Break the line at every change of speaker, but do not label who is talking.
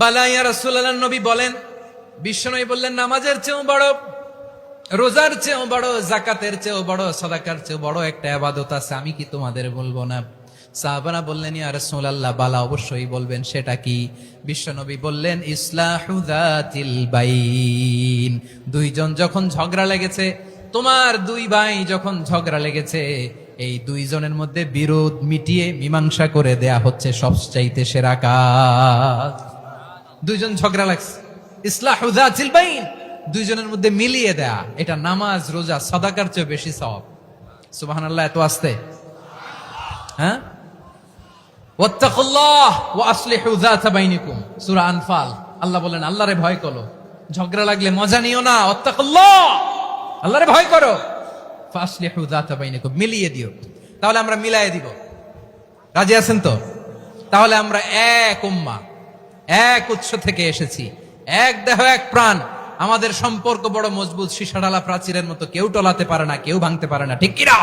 বালাইয়া রাসূলুল্লাহ, নবী বলেন, বিশ্বনবী বললেন, নামাজের চেয়েও বড়, রোজার চেয়েও বড় জাকাতের চেয়েও বড়, সদাকার চেয়েও বড় একটা আবাদত আছে, আমি কি তোমাদের বলব না? সাহাবারা বললেন, ইয়া রাসূলুল্লাহ, বালা অবশ্যই বলবেন, সেটা কি? বিশ্বনবী বললেন ইসলাহুদাতিল বাইন। দুইজন যখন ঝগড়া লেগেছে, তোমার দুই ভাই যখন ঝগড়া লেগেছে, এই দুইজনের মধ্যে বিরোধ মিটিয়ে মীমাংসা করে দেয়া হচ্ছে সবচাইতে সেরা কাজ। দুইজন ঝগড়া লাগছে। ইসলাহুদাতিল বাইন। দুইজনের মধ্যে মিলিয়ে দেয়া। এটা নামাজ, রোজা, সদাকার চেয়ে বেশি সব সওয়াব। সুবহানাল্লাহ, এত আসতে। হ্যাঁ? আল্লাহ বলেন ভয় ঝগড়া লাগলে মজা নিও না। ভয় করো। মিলিয়ে দিও। তাহলে আমরা দিব। রাজি আছেন তো? তাহলে আমরা এক উম্মা। এক উৎস থেকে এসেছি। এক দেহ, এক প্রাণ। আমাদের সম্পর্ক বড় মজবুত, সীসাডালা প্রাচীরের মতো কেউ টলাতে পারে না, কেউ ভাঙতে পারে না। ঠিক কিনা?